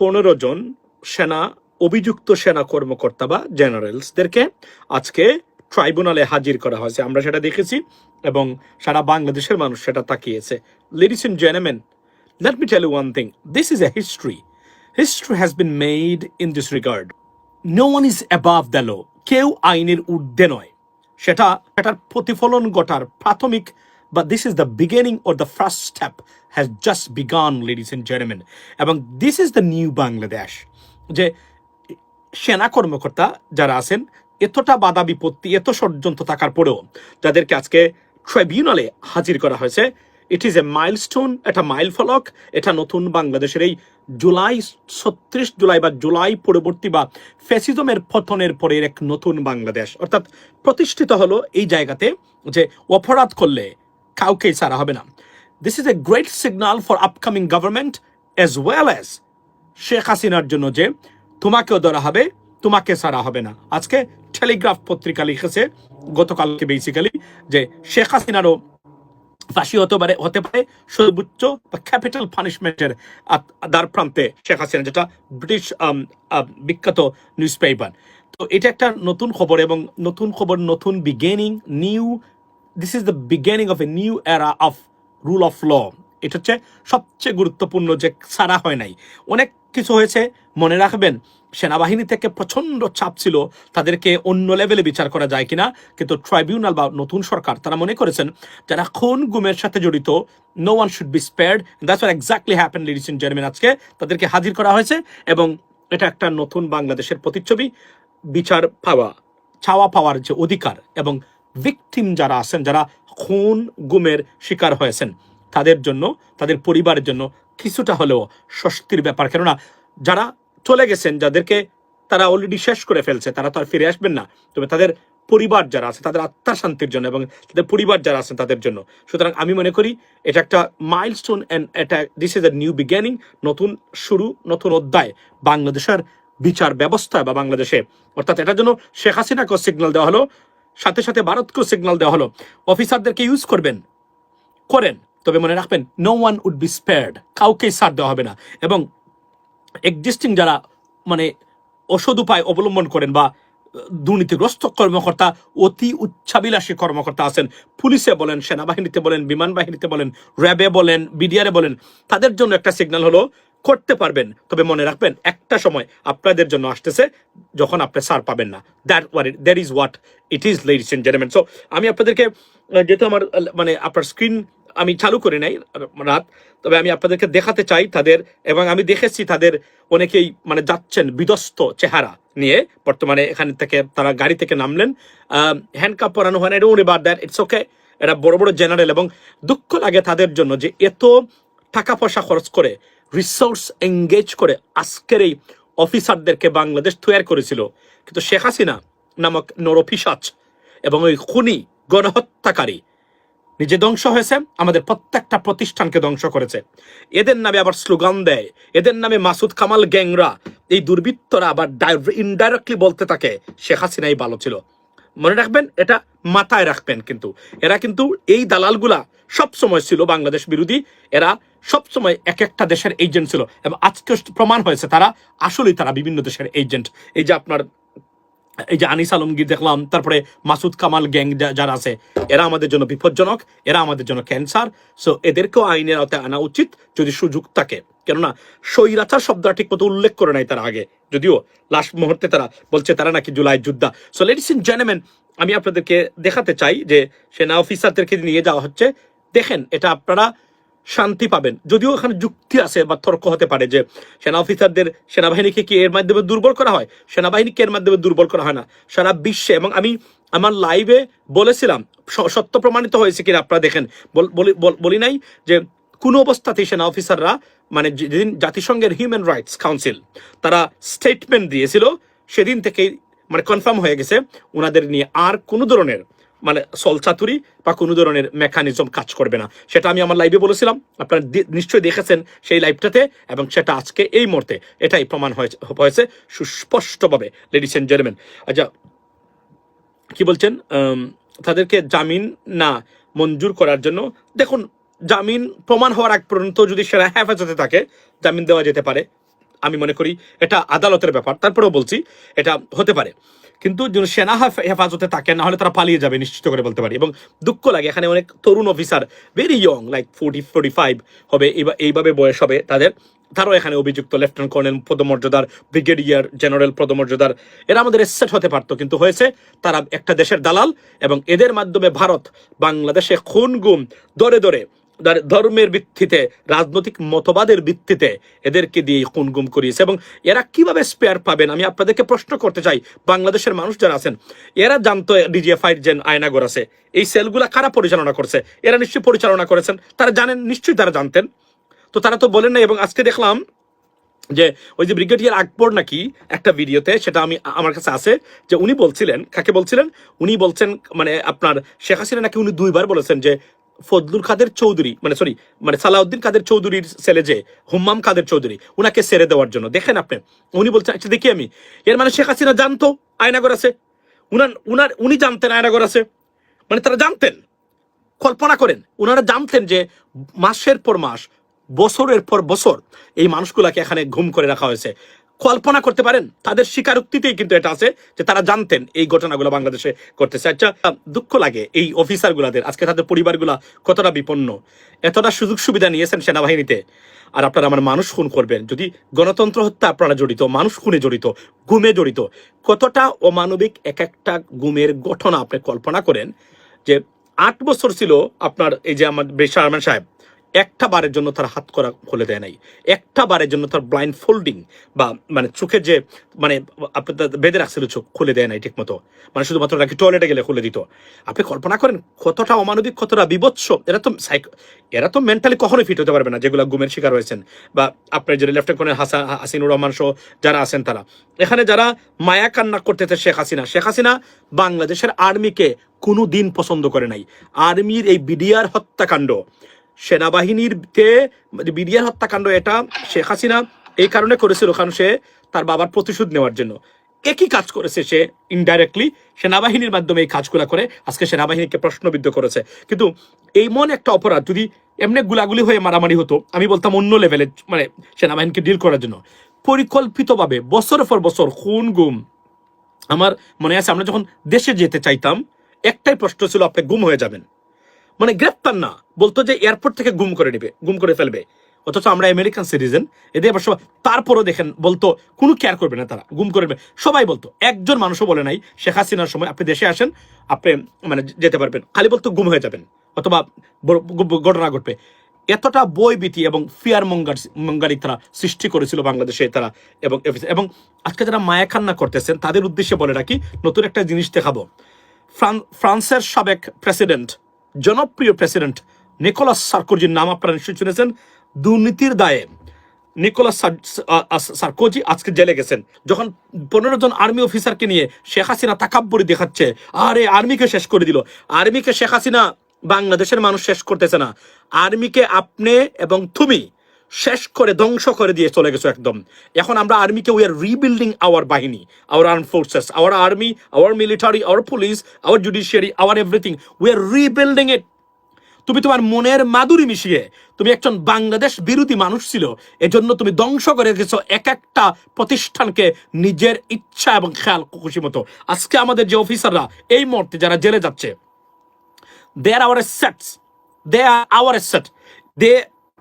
পনেরো জন সেনা, অভিযুক্ত সেনা কর্মকর্তা বা জেনারেলসদেরকে আজকে ট্রাইব্যুনালে হাজির করা হয়েছে। আমরা সেটা দেখেছি এবং সারা বাংলাদেশের মানুষ সেটা তাকিয়েছে। Ladies and জেনেমেন let me tell you one thing this is a history history has been made in this regard no one is above the law কেউ আইনের ঊর্ধ্বে নয়। সেটা, সেটার প্রতিফলন ঘটার প্রাথমিক বা this is the beginning or the first step has just begun ladies and gentleman এবং this is the new Bangladesh যে সেনা কর্মকর্তা যারা আছেন, এতটা বাধা বিপত্তি, এত ষড়যন্ত্র থাকার পরেও যাদেরকে আজকে ট্রাইব্যুনালে হাজির করা হয়েছে ইট ইজ এ মাইলস্টোন এটা মাইল ফলক, এটা নতুন বাংলাদেশের এই জুলাই ছত্রিশ জুলাই বা জুলাই পরবর্তী বা ফ্যাসিজমের পতনের পরের এক নতুন বাংলাদেশ। অর্থাৎ প্রতিষ্ঠিত হলো এই জায়গাতে যে অপরাধ করলে কাউকেই ছাড়া হবে না। This is a great signal for upcoming government as well as Sheikh হাসিনার জন্য যে তোমাকেও ধরা হবে তোমাকে ছাড়া হবে না। আজকে টেলিগ্রাফ পত্রিকা লিখেছে গতকালকে বেসিক্যালি যে শেখ হাসিনারও ফাঁসি হতে পারে হতে পারে সর্বোচ্চ ক্যাপিটাল পানিশমেন্টের দ্বার প্রান্তে শেখ হাসিনা যেটা ব্রিটিশ আম, আম, বিখ্যাত নিউজ পেপার তো এটা একটা নতুন খবর এবং নতুন খবর নতুন beginning new this is the beginning of a new era of rule of law এটা হচ্ছে সবচেয়ে গুরুত্বপূর্ণ যে সারা হয় নাই। অনেক কিছু হয়েছে, মনে রাখবেন, সেনাবাহিনী থেকে প্রচণ্ড চাপ ছিল, তাদেরকে অন্য লেভেলে বিচার করা যায় কিনা, কিন্তু ট্রাইব্যুনাল বা নতুন সরকার তারা মনে করেছেন, যারা খুন গুমের সাথে জড়িত no one should be spared that's what exactly happen ladies and gentleman আজকে তাদেরকে হাজির করা হয়েছে, এবং এটা একটা নতুন বাংলাদেশের প্রতিচ্ছবি, বিচার পাওয়া, চাওয়া পাওয়ার যে অধিকার, এবং ভিকটিম যারা আছেন, যারা খুন গুমের শিকার হয়েছেন, তাদের জন্য, তাদের পরিবারের জন্য কিছুটা হলেও স্বস্তির ব্যাপার। কেননা যারা চলে গেছেন, যাদেরকে তারা অলরেডি শেষ করে ফেলছে, তারা তো আর ফিরে আসবেন না। তবে তাদের পরিবার যারা আছে, তাদের আত্মার শান্তির জন্য এবং তাদের পরিবার যারা আছেন, তাদের জন্য। সুতরাং আমি মনে করি, এটা একটা মাইলস্টোন অ্যান্ড এটা this is a new beginning নতুন শুরু, নতুন অধ্যায়। বাংলাদেশের বিচার ব্যবস্থা বা বাংলাদেশে, অর্থাৎ এটার জন্য শেখ হাসিনাকেও সিগন্যাল দেওয়া হলো সাথে সাথে ভারতকেও সিগন্যাল দেওয়া হলো। অফিসারদেরকে ইউজ করবেন। করেন, তবে মনে রাখবেন no one would be spared কাউকেই ছাড় দেওয়া হবে না। এবং এক্সিস্টিং যারা মানে অসদ উপায় অবলম্বন করেন বা দুর্নীতিগ্রস্ত কর্মকর্তা, অতি উচ্চাবিলাসী কর্মকর্তা আছেন, পুলিশে বলেন, সেনাবাহিনীতে বলেন, বিমান বাহিনীতে বলেন, র্যাবে বলেন বিডিআরে বলেন, তাদের জন্য একটা সিগন্যাল হলো করতে পারবেন। তবে মনে রাখবেন, একটা সময় আপনাদের জন্য আসতেছে যখন আপনি সার পাবেন না। That what that is what it is ladies and gentleman so আমি আপনাদেরকে, যেহেতু আমার মানে আপনার স্ক্রিন আমি চালু করি নাই রাত, তবে আমি আপনাদেরকে দেখাতে চাই তাদের এবং আমি দেখেছি তাদের অনেকেই মানে যাচ্ছেন বিধ্বস্ত চেহারা নিয়ে। বর্তমানে এখান থেকে তারা গাড়ি থেকে নামলেন। হ্যান্ডকাপ পরানো হয় না, এটা উনি বাদ দেন ইটস ওকে এটা বড় বড় জেনারেল এবং দুঃখ লাগে তাদের জন্য যে এত টাকা পয়সা খরচ করে রিসোর্স এঙ্গেজ করে আজকের এই অফিসারদেরকে বাংলাদেশ তৈরি করেছিল। কিন্তু শেখ হাসিনা নামক নরপিসাচ এবং ওই খুনি গণহত্যাকারী নিজে ধ্বংস হয়েছে, আমাদের প্রত্যেকটা প্রতিষ্ঠানকে ধ্বংস করেছে। এদের নামে আবার স্লোগান দেয়, এদের নামে মাসুদ কামাল গ্যাংরা, এই দুর্বৃত্তরা আবার ইনডাইরেক্টলি বলতে থাকে, শেখ হাসিনাই ভালো ছিল। মনে রাখবেন, এটা মাথায় রাখবেন কিন্তু। এরা কিন্তু এই দালালগুলা সব সময় ছিল বাংলাদেশ বিরোধী, এরা সব সময় এক একটা দেশের এজেন্ট ছিল। এবং আজকে প্রমাণ হয়েছে তারা, আসলেই তারা বিভিন্ন দেশের এজেন্ট এই যে আপনার, এই যে আনিস আলমগীর দেখলাম, তারপরে মাসুদ কামাল গ্যাং যারা আছে, এরা আমাদের জন্য বিপজ্জনক, এরা আমাদের জন্য ক্যান্সার সো এদেরকেও আইনের আওতায় আনা উচিত যদি সুযোগ থাকে। কেননা, স্বৈরাচার শব্দটা ঠিক মতো উল্লেখ করে নাই তারা আগে। যদিও লাস্ট মুহূর্তে তারা বলছে তারা নাকি জুলাই যুদ্ধা। সো লেডিস ইন জেন্টলম্যান আমি আপনাদেরকে দেখাতে চাই যে সেনা অফিসারদেরকে নিয়ে যাওয়া হচ্ছে। দেখেন, এটা আপনারা শান্তি পাবেন। যদিও এখানে যুক্তি আছে বা তর্ক হতে পারে যে সেনা অফিসারদের সেনাবাহিনীকে কি এর মাধ্যমে দুর্বল করা হয়? সেনাবাহিনীকে এর মাধ্যমে দুর্বল করা হয় না। সারা বিশ্বে, এবং আমি আমার লাইভে বলেছিলাম সত্য প্রমাণিত হয়েছে কিনা আপনারা দেখেন। বলি নাই যে কোনো অবস্থাতেই সেনা অফিসাররা মানে যেদিন জাতিসংঘের হিউম্যান রাইটস কাউন্সিল তারা স্টেটমেন্ট দিয়েছিল, সেদিন থেকেই মানে কনফার্ম হয়ে গেছে ওনাদের নিয়ে আর কোনো ধরনের মানে সলচাতুরি বা কোনো ধরনের মেকানিজম কাজ করবে না। সেটা আমি আমার লাইভে বলেছিলাম। আপনারা নিশ্চয়ই দেখেছেন সেই লাইভটাতে এবং সেটা আজকে এই মুহূর্তে এটাই প্রমাণ হয়েছে সুস্পষ্টভাবে। লেডিস এন্ড জেন্টলম্যান আচ্ছা কি বলছেন? তাদেরকে জামিন না মঞ্জুর করার জন্য দেখুন, জামিন প্রমাণ হওয়ার আগ পর্যন্ত যদি সেরা হেফাজতে থাকে, জামিন দেওয়া যেতে পারে। আমি মনে করি এটা আদালতের ব্যাপার। তারপরেও বলছি, এটা হতে পারে। কিন্তু যদি সেনা হেফাজতে থাকে না হলে তারা পালিয়ে যাবে, নিশ্চিত করে বলতে পারি। এবং দুঃখ লাগে, এখানে অনেক তরুণ officer very young like forty forty five হবে এইভাবে বয়স হবে তাদের। তারাও এখানে অভিযুক্ত লেফটেন্যান্ট কর্নেল পদমর্যাদার ব্রিগেডিয়ার জেনারেল পদমর্যাদার। এরা আমাদের এসেট হতে পারতো, কিন্তু হয়েছে, তারা একটা দেশের দালাল এবং এদের মাধ্যমে ভারত বাংলাদেশে খুন গুম দরে দার- ধর্মের ভিত্তিতে, রাজনৈতিক মতবাদের ভিত্তিতে এদেরকে দিয়ে গুম করিয়েছে এবং এরা কীভাবে স্পেয়ার পাবেন? আমি আপনাদেরকে প্রশ্ন করতে চাই। বাংলাদেশের মানুষ যারা আছেন, এরা জানতো ডিজিএফআই যে আয়নাগর আছে, এই সেলগুলা কারা পরিচালনা করছে? এরা নিশ্চয়ই পরিচালনা করেছেন। তারা জানেন, নিশ্চয়ই তারা জানতেন। তো তারা তো বলেন না এবং আজকে দেখলাম যে ওই যে ব্রিগেডিয়ার আকবর নাকি একটা ভিডিওতে, সেটা আমি, আমার কাছে আছে, যে উনি বলছিলেন, কাকে বলছিলেন? উনি বলছেন মানে আপনার শেখ হাসিনা নাকি উনি দুইবার বলেছেন যে ফজলুল কাদের চৌধুরী মানে সরি মানে সালাউদ্দিন কাদের চৌধুরীর ছেলে যে, হুম্মাম কাদের চৌধুরী, উনাকে ছেড়ে দেওয়ার জন্য। দেখেন আপনি, উনি বলছেন আচ্ছা দেখি আমি। এর মানে শেখ হাসিনা জানতো আয়নাগর আছে। উনার উনার, উনি জানতেন আয়নাগর আছে। মানে তারা জানতেন, কল্পনা করেন ওনারা জানতেন যে মাসের পর মাস, বছরের পর বছর এই মানুষগুলাকে এখানে ঘুম করে রাখা হয়েছে। কল্পনা করতে পারেন। তাদের স্বীকারোক্তিতেই কিন্তু এটা আছে যে তারা জানতেন এই ঘটনাগুলো বাংলাদেশে করতেছে। আচ্ছা দুঃখ লাগে এই অফিসার গুলাদের আজকে তাদের পরিবারগুলা কতটা বিপন্ন? এতটা সুযোগ সুবিধা নিয়েছেন সেনাবাহিনীতে। আর আপনারা আমার মানুষ খুন করবেন। যদি গণতন্ত্র হত্যা আপনারা জড়িত, মানুষ খুনে জড়িত, গুমে জড়িত, কতটা অমানবিক এক একটা গুমের ঘটনা আপনি কল্পনা করেন যে আট বছর ছিল আপনার এই যে আমার বেশারমান সাহেব একটা বারের জন্য তার হাত করা খুলে দেয় নাই। একটা বারের জন্য তার ব্লাইন্ড ফোল্ডিং বা মানে চোখের যে মানে আপনি বেঁধে রাখছিল চোখ খুলে দেয় নাই ঠিক মতো মানে শুধুমাত্র নাকি টয়লেটে গেলে খুলে দিত। আপনি কল্পনা করেন, কতটা অমানবিক, কতটা বিভৎস। এরা তো সাইক এরা তো মেন্টালি কখনোই ফিট হতে পারবে না, যেগুলো গুমের শিকার হয়েছেন। বা আপনার যে লেফটেন্ট কর্নেল হাসা, হাসিনুর রহমান সহ যারা আছেন তারা। এখানে যারা মায়া কান্না করতেছে শেখ হাসিনা শেখ হাসিনা বাংলাদেশের আর্মিকে কোনো দিন পছন্দ করে নাই। আর্মির এই বিডিআর হত্যাকাণ্ড। সেনাবাহিনীর তে বিডিআর হত্যাকাণ্ড, এটা শেখ হাসিনা এই কারণে করেছিল, কারণ সে তার বাবার প্রতিশোধ নেওয়ার জন্য। একই কাজ করেছে সে ইনডাইরেক্টলি সেনাবাহিনীর মাধ্যমে এই কাজগুলা করে আজকে সেনাবাহিনীকে প্রশ্নবিদ্ধ করেছে। কিন্তু এই মন একটা অপরাধ, যদি এমনি গুলাগুলি হয়ে মারামারি হতো, আমি বলতাম অন্য লেভেলে মানে সেনাবাহিনীকে ডিল করার জন্য। পরিকল্পিতভাবে বছরের পর বছর খুন, গুম। আমার মনে আছে, আমরা যখন দেশে যেতে চাইতাম, একটাই প্রশ্ন ছিল, আপনি গুম হয়ে যাবেন। মানে গ্রেপ্তার না। বলতো যে এয়ারপোর্ট থেকে গুম করে নেবে, গুম করে ফেলবে। অথচ আমরা আমেরিকান সিটিজেন, এদের আবার সবাই তারপরও দেখেন, বলতো কোনো কেয়ার করবে না তারা, গুম করবে সবাই বলতো, একজন মানুষও বলে নাই, শেখ হাসিনার সময় আপনি দেশে আসেন, আপনি মানে যেতে পারবেন। খালি বলতো গুম হয়ে যাবেন, অথবা ঘটনা ঘটবে। এতটা বই ভীতি এবং ফিয়ার মঙ্গার মঙ্গারি তারা সৃষ্টি করেছিল বাংলাদেশে তারা এবং এবং আজকে যারা মায়া কান্না করতেছেন, তাদের উদ্দেশ্যে বলে রাখি, নতুন একটা জিনিস দেখাবো। ফ্রান- ফ্রান্সের সাবেক প্রেসিডেন্ট জনপ্রিয় প্রেসিডেন্ট নিকোলাস সার্কোজির নাম আপনারা নিশ্চয়ই শুনেছেন। দুর্নীতির দায়ে নিকোলাস সার্কোজি আজকে জেলে গেছেন। যখন পনেরো জন আর্মি অফিসারকে নিয়ে শেখ হাসিনা তাকাব্বরি দেখাচ্ছে, আরে আর্মিকে শেষ করে দিল। আর্মিকে শেখ হাসিনা বাংলাদেশের মানুষ শেষ করতেছে না। আর্মিকে আপনি এবং তুমি শেষ করে ধ্বংস করে দিয়ে চলে গেছো একদম। এখন আমরা আর্মিকে উই আর রিবিল্ডিং আওয়ার বাহিনী our arm forces our army our military our police our judiciary our everything we are rebuilding it তুমি তোমার মনের মাধুরী মিশিয়ে তুমি একজন বাংলাদেশ বিরোধী মানুষ ছিল, এজন্য তুমি ধ্বংস করে গেছো এক একটা প্রতিষ্ঠানকে নিজের ইচ্ছা এবং খেয়াল খুশি মতো। আজকে আমাদের যে অফিসাররা, এই মুহূর্তে যারা জেলে যাচ্ছে they are our assets they are our asset they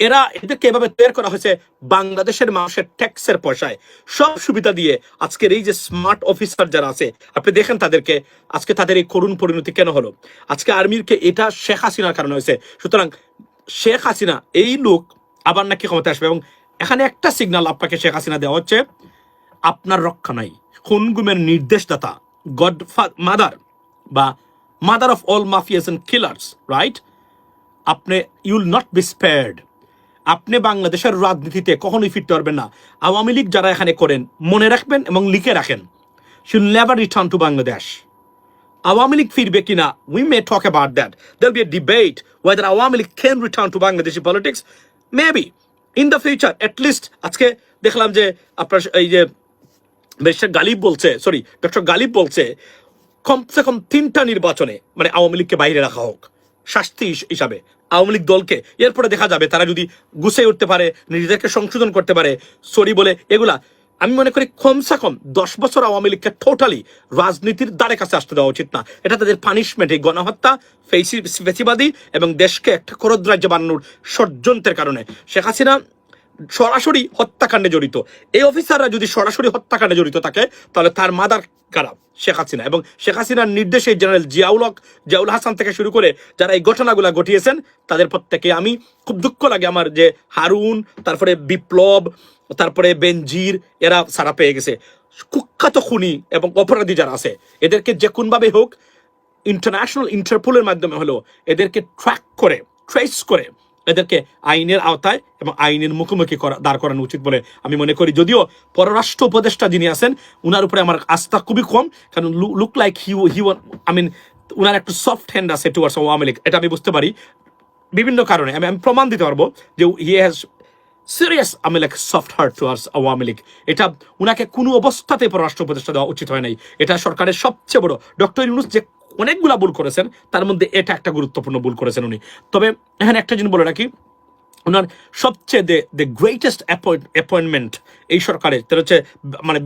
এরা এদেরকে এভাবে তৈরি করা হয়েছে বাংলাদেশের মানুষের ট্যাক্সের পয়সায়। সব সুবিধা দিয়ে আজকের এই যে স্মার্ট অফিসার যারা আছে, আপনি দেখেন তাদেরকে, আজকে তাদের এই করুণ পরিণতি কেন হলো? আজকে আর্মিরকে এটা শেখ হাসিনার কারণে হয়েছে। সুতরাং শেখ হাসিনা, এই লোক আবার নাকি ক্ষমতা আসবে এবং এখানে একটা সিগন্যাল আপনাকে শেখ হাসিনা দেওয়া হচ্ছে, আপনার রক্ষা নাই। খুনগুমের নির্দেশদাতা গড মাদার বা mother of all mafias and killers right আপনি ইউল নট বি স্পেয়ার্ড আপনি বাংলাদেশের রাজনীতিতে কখনোই ফিরতে পারবেন না। আওয়ামী লীগ যারা এখানে করেন, মনে রাখবেন এবং লিখে রাখেন she'll never return to Bangladesh Awami League ফিরবে কিনা we may talk about that there'll be a debate whether Awami League can return to Bangladeshi politics maybe in the future at least আজকে দেখলাম যে আপনার এই যে ব্যারিস্টার গালিব বলছে sorry doctor Ghalib বলছে, কমসে কম তিনটা নির্বাচনে মানে আওয়ামী লীগকে বাইরে রাখা হোক। শাস্তি হিসাবে আওয়ামী লীগ দলকে। এরপরে দেখা যাবে তারা যদি গুছিয়ে উঠতে পারে, নিজেদেরকে সংশোধন করতে পারে, সরি বলে এগুলা। আমি মনে করি কমসে কম দশ বছর আওয়ামী লীগকে টোটালি রাজনীতির দ্বারে কাছে আসতে দেওয়া উচিত না। এটা তাদের পানিশমেন্ট এই গণহত্যা, ফেসি ফেসিবাদী এবং দেশকে একটা খরদ রাজ্য বানানোর ষড়যন্ত্রের কারণে। শেখ হাসিনা সরাসরি হত্যাকাণ্ডে জড়িত। এই অফিসাররা যদি সরাসরি হত্যাকাণ্ডে জড়িত থাকে, তাহলে তার মাদার কারা? শেখ হাসিনা। এবং শেখ হাসিনার নির্দেশে জেনারেল জিয়াউল হক, জিয়াউল হাসান থেকে শুরু করে যারা এই ঘটনাগুলো ঘটিয়েছেন, তাদের প্রত্যেকে আমি খুব দুঃখ লাগে আমার যে হারুন, তারপরে বিপ্লব, তারপরে বেনজির, এরা সারা পেয়ে গেছে। কুখ্যাত খুনি এবং অপরাধী যারা আছে, এদেরকে যে কোনভাবে হোক ইন্টারন্যাশনাল ইন্টারপোলের মাধ্যমে হলো এদেরকে ট্র্যাক করে ট্রেস করে এদেরকে আইনের আওতায় এবং আইনের মুখোমুখি করা দাঁড় করানো উচিত বলে আমি মনে করি। যদিও পররাষ্ট্র উপদেষ্টা যিনি আছেন, উনার উপরে আমার আস্থা খুবই কম, কারণ look like he he I mean উনার একটু সফট হ্যান্ড আছে টুয়ার্ডস আওয়ামী লীগ, এটা আমি বুঝতে পারি। বিভিন্ন কারণে আমি আমি প্রমাণ দিতে পারব যে হি হ্যাজ সিরিয়াস আমি like soft heart towards Awami League. এটা উনাকে কোনো অবস্থাতে পররাষ্ট্র উপদেষ্টা দেওয়া উচিত হয় নাই। এটা সরকারের সবচেয়ে বড় ডক্টর ইউনুস যে অনেকগুলা ভুল করেছেন, তার মধ্যে এটা একটা গুরুত্বপূর্ণ ভুল করেছেন উনি। তবে এখানে একটা জিনিস বলে রাখি, ওনার সবচেয়ে দ্য দ্য গ্রেটেস্ট অ্যাপয়েন্টমেন্ট এই সরকারের, তার হচ্ছে মানে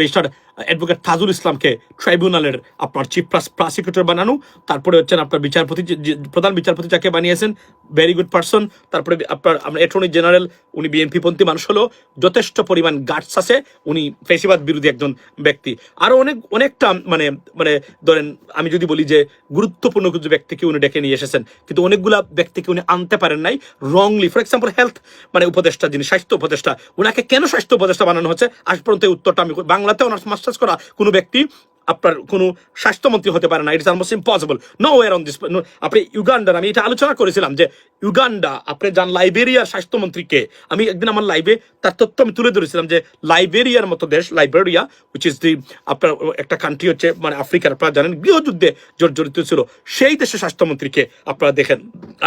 বেস্টার অ্যাডভোকেট তাজুল ইসলামকে ট্রাইব্যুনালের আপনার চিফ প্রসিকিউটর বানানো। তারপরে হচ্ছেন আপনার বিচারপতি প্রধান বিচারপতি যাকে বানিয়েছেন ভেরি গুড পার্সন তারপরে আপনার আপনার অ্যাটর্নি জেনারেল উনি বিএনপি পন্থী মানুষ হলো যথেষ্ট পরিমাণ গার্ডস আছে। উনি ফেসিবাদ বিরোধী একজন ব্যক্তি। আরও অনেক, অনেকটা মানে মানে ধরেন আমি যদি বলি যে গুরুত্বপূর্ণ কিছু ব্যক্তিকে উনি ডেকে নিয়ে এসেছেন, কিন্তু অনেকগুলা ব্যক্তিকে উনি আনতে পারেন নাই রংলি ফর এক্সাম্পল হেলথ মানে উপদেষ্টা যিনি, স্বাস্থ্য উপদেষ্টা, উনাকে কেন স্বাস্থ্য উপদেষ্টা বানানো হচ্ছে? আজ পর্যন্ত উত্তরটা আমি বাংলাতে অনার্স মাস্টার্স করা কোনো ব্যক্তি আপনার কোনো স্বাস্থ্যমন্ত্রী হতে পারে না। It is almost impossible no war on this আপনি ইউগান্ডার আমি এটা আলোচনা করেছিলাম যে ইউগান্ডা আপনি যান লাইবেরিয়ার স্বাস্থ্যমন্ত্রীকে, আমি একদিন আমার লাইভে তার তথ্য আমি তুলে ধরেছিলাম যে লাইবেরিয়ার মতো দেশ লাইবেরিয়া উইচ ইস দি আপনার একটা কান্ট্রি হচ্ছে মানে আফ্রিকার, আপনারা জানেন গৃহযুদ্ধে জর্জরিত ছিল, সেই দেশের স্বাস্থ্যমন্ত্রীকে আপনারা দেখেন।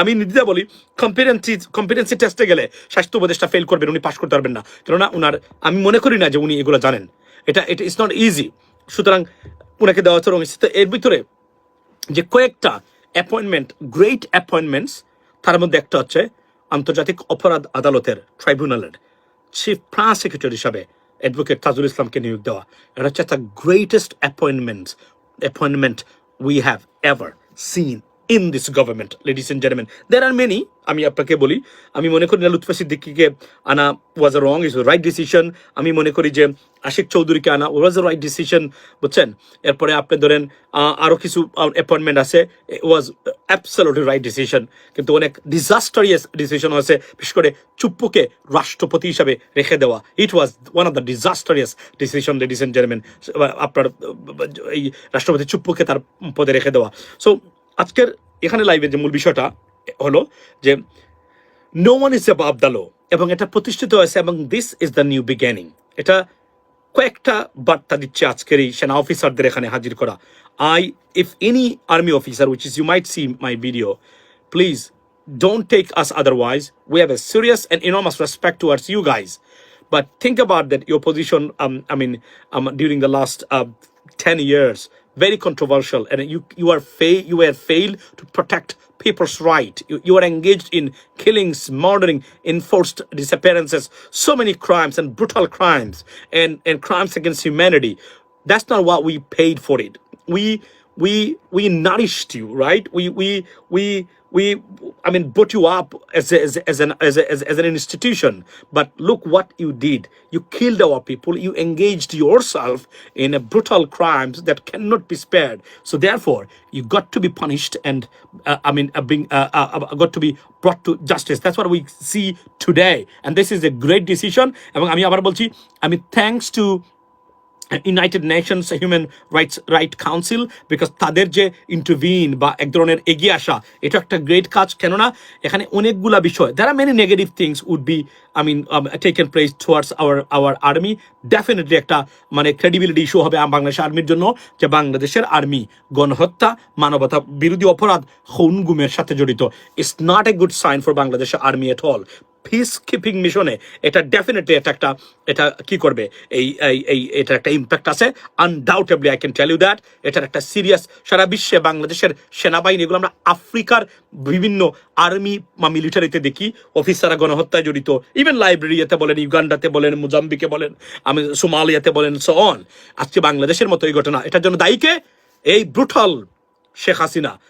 আমি নিদিদা বলি কম্পিটেন্সি কম্পিটেন্সি টেস্টে গেলে স্বাস্থ্য উপদেষ্টা ফেল করবেন, উনি পাশ করতে পারবেন না। কেননা উনার, আমি মনে করি না যে উনি এগুলো জানেন। এটা এটা ইটস নট ইজি সুতরাং ওনাকে দেওয়া হচ্ছে রঙ তো এর ভিতরে যে কয়েকটা অ্যাপয়েন্টমেন্ট গ্রেট অ্যাপয়েন্টমেন্টস তার মধ্যে একটা হচ্ছে আন্তর্জাতিক অপরাধ আদালতের ট্রাইব্যুনালের চিফ প্রসিকিউটর হিসাবে অ্যাডভোকেট তাজুল ইসলামকে নিয়োগ দেওয়া। এটা হচ্ছে একটা greatest appointment appointment we have ever seen in this government ladies and gentleman there are many আমি আপনাকে বলি আমি মনে করি না লুৎফা সিদ্দিকিকে আনা was a wrong is right decision আমি মনে করি যে আশিক চৌধুরীকে আনা ওয়াজ রাইট ডিসিশন বুঝছেন? এরপরে আপনি ধরেন আহ, আরও কিছু অ্যাপয়েন্টমেন্ট আছে ওয়াজ অ্যাবসলুটলি রাইট ডিসিশন কিন্তু অনেক ডিজাস্টারিয়াস ডিসিশন আছে বিশেষ করে চুপ্পুকে রাষ্ট্রপতি হিসাবে রেখে দেওয়া। It was one of the disastrous decision ladies and gentleman আপনার এই রাষ্ট্রপতি চুপ্পুকে তার পদে রেখে দেওয়া। সো আজকের এখানে লাইভের যে মূল বিষয়টা হলো যে no one is above the law এবং এটা প্রতিষ্ঠিত হয়েছে এবং this is the new beginning এটা কয়েকটা বার্তা দিচ্ছে আজকের এই সেনা অফিসারদের এখানে হাজির করা I if any army officer which is you might see my video please don't take us otherwise. We have a serious and enormous respect towards you guys. But think about that your position, um, I mean, um, during the last uh, 10 years, very controversial. And you, you, are fa- you were failed to protect people's right. You, you are engaged in killings, murdering, enforced disappearances, so many crimes and brutal crimes and, and crimes against humanity. That's not what we paid for it. We we we nourished you, right? We we we we I mean put you up as a, as, a- as an as, a, as, as an institution. But look what you did. You killed our people. You engaged yourself in a brutal crimes that cannot be spared. So therefore, you got to be punished and uh, I mean uh, being uh, uh, uh, got to be brought to justice. That's what we see today. And this is a great decision. এবং আমি আবার বলছি আমি thanks to United Nations human rights right council because তাদের যে intervene বা এক ধরনের এগিয়ে আসা, এটা একটা গ্রেট কাজ, কেননা এখানে অনেকগুলা বিষয় there are many negative things would be I mean taken place towards our our army definitely একটা মানে ক্রেডিবিলিটি ইস্যু হবে বাংলাদেশ আর্মির জন্য, যে বাংলাদেশের আর্মি গণহত্যা, মানবতা বিরোধী অপরাধ, খুন, গুমের সাথে জড়িত। It's not a good sign for Bangladesh army at all peacekeeping মিশনে এটা ডেফিনেটলি এটা একটা, এটা কি করবে? এই এই এটার একটা ইম্প্যাক্ট আছে। Undoubtedly I can tell you that এটার একটা সিরিয়াস সারা বিশ্বে, বাংলাদেশের সেনাবাহিনী, এগুলো আমরা আফ্রিকার বিভিন্ন আর্মি বা মিলিটারিতে দেখি। অফিসাররা গণহত্যায় জড়িত। ইভেন লাইব্রেরিয়াতে বলেন ইউগান্ডাতে বলেন মোজাম্বিকে বলেন, আমি সোমালিয়াতে বলেন সো অন আজকে বাংলাদেশের মতো এই ঘটনা। এটার জন্য দায়ীকে এই ব্রুটাল শেখ হাসিনা